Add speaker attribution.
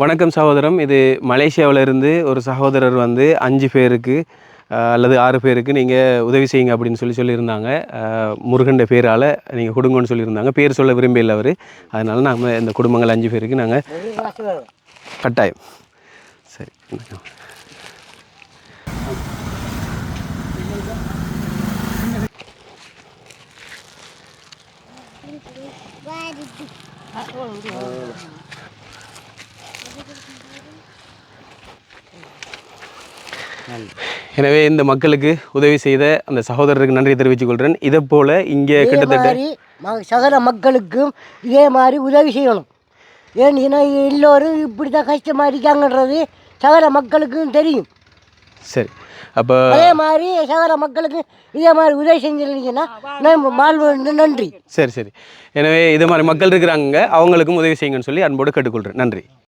Speaker 1: வணக்கம் சகோதரம். இது மலேசியாவுல இருந்து ஒரு சகோதரர் வந்து அஞ்சு பேருக்கு அல்லது ஆறு பேருக்கு நீங்கள் உதவி செய்யுங்க அப்படின்னு சொல்லி சொல்லியிருந்தாங்க. முருகண்ட முருகன்ட பேரால் நீங்கள் கொடுங்கன்னு சொல்லியிருந்தாங்க. பேர் சொல்ல விரும்பல அவர். அதனால் நாங்கள் இந்த குடும்பங்கள் அஞ்சு பேருக்கு நாங்கள் கட்டாயம். சரி இந்தாங்க. எனவே இந்த மக்களுக்கு உதவி செய்த அந்த சகோதரருக்கு நன்றி தெரிவித்துக் கொள்கிறேன். இதை போல் இங்கே கிட்டத்தட்ட
Speaker 2: சகல மக்களுக்கும் இதே மாதிரி உதவி செய்யணும். ஏன்னா எல்லோரும் இப்படி தான் கஷ்டமாக இருக்காங்கன்றது சகல மக்களுக்கும் தெரியும்.
Speaker 1: சரி. அப்போ
Speaker 2: அதே மாதிரி சகல மக்களுக்கு இதே மாதிரி உதவி செஞ்சிருந்தீங்கன்னா வாழ்வு நன்றி.
Speaker 1: சரி சரி. எனவே இது மாதிரி மக்கள் இருக்கிறாங்க அவங்களுக்கும் உதவி செய்யுங்கன்னு சொல்லி அன்போடு கேட்டுக்கொள்கிறேன். நன்றி.